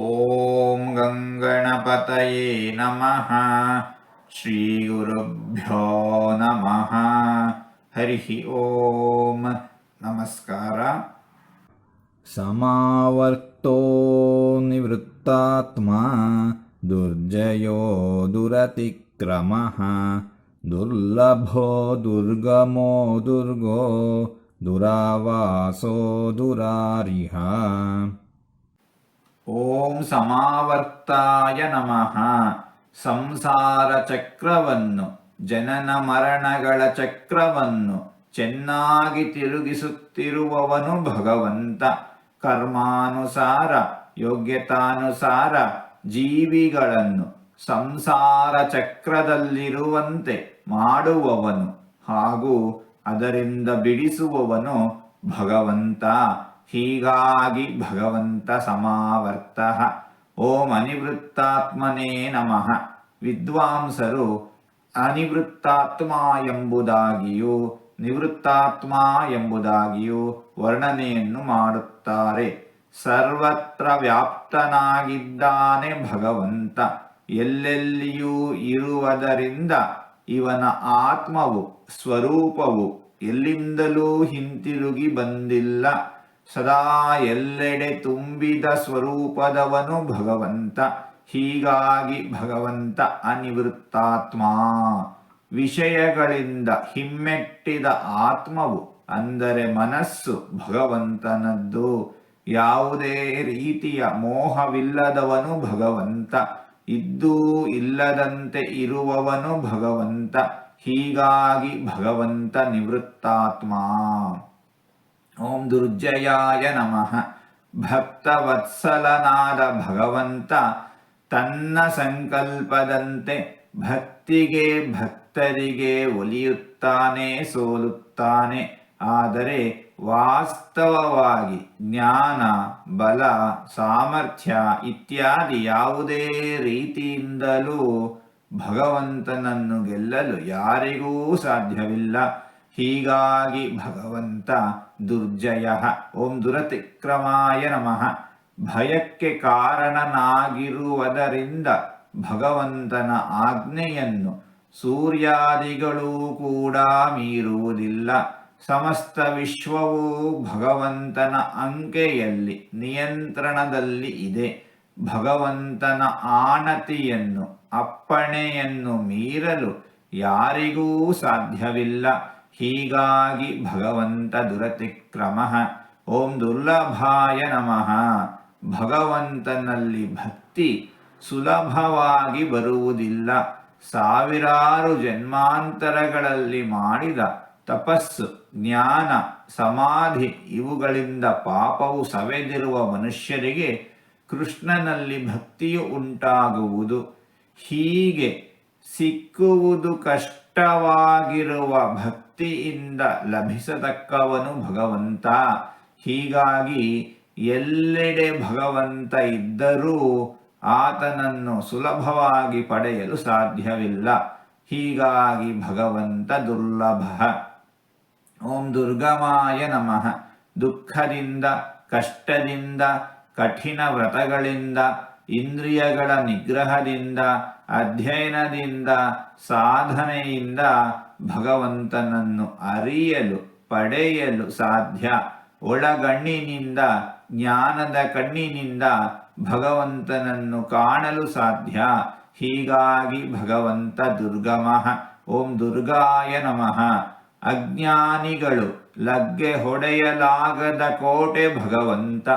ॐ गङ्गणपतये नमः। श्रीगुरुभ्यो नमः। हरिः ॐ नमस्कार। समावर्तो निवृत्तात्मा दुर्जयो दुरतिक्रमः। दुर्लभो दुर्गमो दुर्गो दुरावासो दुरारिहा। ಓಂ ಸಮಾವರ್ತಾಯ ನಮಃ. ಸಂಸಾರ ಚಕ್ರವನ್ನು, ಜನನ ಮರಣಗಳ ಚಕ್ರವನ್ನು, ಚೆನ್ನಾಗಿ ತಿರುಗಿಸುತ್ತಿರುವವನು ಭಗವಂತ. ಕರ್ಮಾನುಸಾರ, ಯೋಗ್ಯತಾನುಸಾರ, ಜೀವಿಗಳನ್ನು ಸಂಸಾರ ಚಕ್ರದಲ್ಲಿರುವಂತೆ ಮಾಡುವವನು ಹಾಗೂ ಅದರಿಂದ ಬಿಡಿಸುವವನು ಭಗವಂತ. ಹೀಗಾಗಿ ಭಗವಂತ ಸಮಾವರ್ತ. ಓಂ ಅನಿವೃತ್ತಾತ್ಮನೇ ನಮಃ. ವಿದ್ವಾಂಸರು ಅನಿವೃತ್ತಾತ್ಮ ಎಂಬುದಾಗಿಯೂ ನಿವೃತ್ತಾತ್ಮ ಎಂಬುದಾಗಿಯೂ ವರ್ಣನೆಯನ್ನು ಮಾಡುತ್ತಾರೆ. ಸರ್ವತ್ರ ವ್ಯಾಪ್ತನಾಗಿದ್ದಾನೆ ಭಗವಂತ. ಎಲ್ಲೆಲ್ಲಿಯೂ ಇರುವುದರಿಂದ ಇವನ ಆತ್ಮವು, ಸ್ವರೂಪವು ಎಲ್ಲಿಂದಲೂ ಹಿಂತಿರುಗಿ ಬಂದಿಲ್ಲ. ಸದಾ ಎಲ್ಲೆಡೆ ತುಂಬಿದ ಸ್ವರೂಪದವನು ಭಗವಂತ. ಹೀಗಾಗಿ ಭಗವಂತ ಅನಿವೃತ್ತಾತ್ಮ. ವಿಷಯಗಳಿಂದ ಹಿಮ್ಮೆಟ್ಟಿದ ಆತ್ಮವು ಅಂದರೆ ಮನಸ್ಸು ಭಗವಂತನದ್ದು. ಯಾವುದೇ ರೀತಿಯ ಮೋಹವಿಲ್ಲದವನು ಭಗವಂತ. ಇದ್ದೂ ಇಲ್ಲದಂತೆ ಇರುವವನು ಭಗವಂತ. ಹೀಗಾಗಿ ಭಗವಂತ ನಿವೃತ್ತಾತ್ಮ. ಓಂ ದುರ್ಜಯಾಯ ನಮಃ. ಭಕ್ತವತ್ಸಲನಾದ ಭಗವಂತ ತನ್ನ ಸಂಕಲ್ಪದಂತೆ ಭಕ್ತಿಗೆ ಭಕ್ತರಿಗೆ ಒಲಿಯುತ್ತಾನೆ, ಸೋಲುತ್ತಾನೆ. ಆದರೆ ವಾಸ್ತವವಾಗಿ ಜ್ಞಾನ, ಬಲ, ಸಾಮರ್ಥ್ಯ ಇತ್ಯಾದಿ ಯಾವುದೇ ರೀತಿಯಿಂದಲೂ ಭಗವಂತನನ್ನು ಗೆಲ್ಲಲು ಯಾರಿಗೂ ಸಾಧ್ಯವಿಲ್ಲ. ಹೀಗಾಗಿ ಭಗವಂತ ದುರ್ಜಯ. ಓಂ ದುರತಿಕ್ರಮಾಯ ನಮಃ. ಭಯಕ್ಕೆ ಕಾರಣನಾಗಿರುವುದರಿಂದ ಭಗವಂತನ ಆಜ್ಞೆಯನ್ನು ಸೂರ್ಯಾದಿಗಳೂ ಕೂಡ ಮೀರುವುದಿಲ್ಲ. ಸಮಸ್ತ ವಿಶ್ವವೂ ಭಗವಂತನ ಅಂಕೆಯಲ್ಲಿ ನಿಯಂತ್ರಣದಲ್ಲಿ ಇದೆ. ಭಗವಂತನ ಆಣತಿಯನ್ನು, ಅಪ್ಪಣೆಯನ್ನು ಮೀರಲು ಯಾರಿಗೂ ಸಾಧ್ಯವಿಲ್ಲ. ಹೀಗಾಗಿ ಭಗವಂತ ದುರತಿಕ್ರಮ. ಓಂ ದುರ್ಲಭಾಯ ನಮಃ. ಭಗವಂತನಲ್ಲಿ ಭಕ್ತಿ ಸುಲಭವಾಗಿ ಬರುವುದಿಲ್ಲ. ಸಾವಿರಾರು ಜನ್ಮಾಂತರಗಳಲ್ಲಿ ಮಾಡಿದ ತಪಸ್ಸು, ಜ್ಞಾನ, ಸಮಾಧಿ ಇವುಗಳಿಂದ ಪಾಪವು ಸವೆದಿರುವ ಮನುಷ್ಯರಿಗೆ ಕೃಷ್ಣನಲ್ಲಿ ಭಕ್ತಿಯು ಉಂಟಾಗುವುದು. ಹೀಗೆ ಸಿಕ್ಕುವುದು ಕಷ್ಟವಾಗಿರುವ ಭಕ್ತಿಯಿಂದ ಲಭಿಸತಕ್ಕವನು ಭಗವಂತ. ಹೀಗಾಗಿ ಎಲ್ಲೆಡೆ ಭಗವಂತ ಇದ್ದರೂ ಆತನನ್ನು ಸುಲಭವಾಗಿ ಪಡೆಯಲು ಸಾಧ್ಯವಿಲ್ಲ. ಹೀಗಾಗಿ ಭಗವಂತ ದುರ್ಲಭ. ಓಂ ದುರ್ಗಮಾಯ ನಮಃ. ದುಃಖದಿಂದ, ಕಷ್ಟದಿಂದ, ಕಠಿಣ ವ್ರತಗಳಿಂದ ಇಂದ್ರಿಯಗಳ ನಿಗ್ರಹದಿಂದ, ಅಧ್ಯಯನದಿಂದ, ಸಾಧನೆಯಿಂದ ಭಗವಂತನನ್ನು ಅರಿಯಲು, ಪಡೆಯಲು ಸಾಧ್ಯ. ಒಳಗಣ್ಣಿನಿಂದ, ಜ್ಞಾನದ ಕಣ್ಣಿನಿಂದ ಭಗವಂತನನ್ನು ಕಾಣಲು ಸಾಧ್ಯ. ಹೀಗಾಗಿ ಭಗವಂತ ದುರ್ಗಮಃ. ಓಂ ದುರ್ಗಾಯ ನಮಃ. ಅಜ್ಞಾನಿಗಳು ಲಗ್ಗೆ ಹೊಡೆಯಲಾಗದ ಕೋಟೆ ಭಗವಂತ.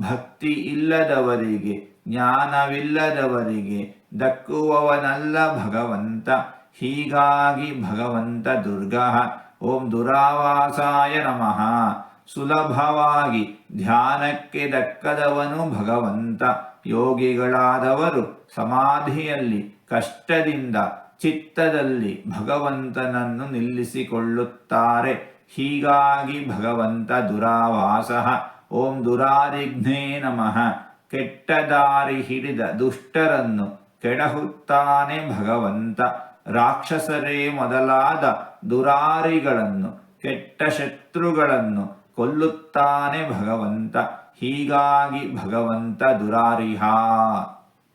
ಭಕ್ತಿ ಇಲ್ಲದವರಿಗೆ, ಜ್ಞಾನವಿಲ್ಲದವರಿಗೆ ದಕ್ಕುವವನಲ್ಲ ಭಗವಂತ. ಹೀಗಾಗಿ ಭಗವಂತ ದುರ್ಗ. ಓಂ ದುರಾವಾಸಾಯ ನಮಃ. ಸುಲಭವಾಗಿ ಧ್ಯಾನಕ್ಕೆ ದಕ್ಕದವನು ಭಗವಂತ. ಯೋಗಿಗಳಾದವರು ಸಮಾಧಿಯಲ್ಲಿ, ಕಷ್ಟದಿಂದ, ಚಿತ್ತದಲ್ಲಿ ಭಗವಂತನನ್ನು ನಿಲ್ಲಿಸಿಕೊಳ್ಳುತ್ತಾರೆ. ಹೀಗಾಗಿ ಭಗವಂತ ದುರಾವಾಸ. ಓಂ ದುರಾರಿಘ್ನೇ ನಮಃ. ಕೆಟ್ಟ ದಾರಿ ಹಿಡಿದ ದುಷ್ಟರನ್ನು ಕೆಡಹುತ್ತಾನೆ ಭಗವಂತ. ರಾಕ್ಷಸರೇ ಮೊದಲಾದ ದುರಾರಿಗಳನ್ನು, ಕೆಟ್ಟ ಶತ್ರುಗಳನ್ನು ಕೊಲ್ಲುತ್ತಾನೆ ಭಗವಂತ. ಹೀಗಾಗಿ ಭಗವಂತ ದುರಾರಿಹ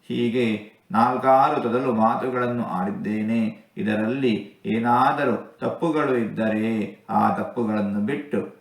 ಹೀಗೆ ನಾಲ್ಕಾರು ತೊದಲು ಮಾತುಗಳನ್ನು ಆಡಿದ್ದೇನೆ. ಇದರಲ್ಲಿ ಏನಾದರೂ ತಪ್ಪುಗಳು ಇದ್ದರೆ ಆ ತಪ್ಪುಗಳನ್ನು ಬಿಟ್ಟು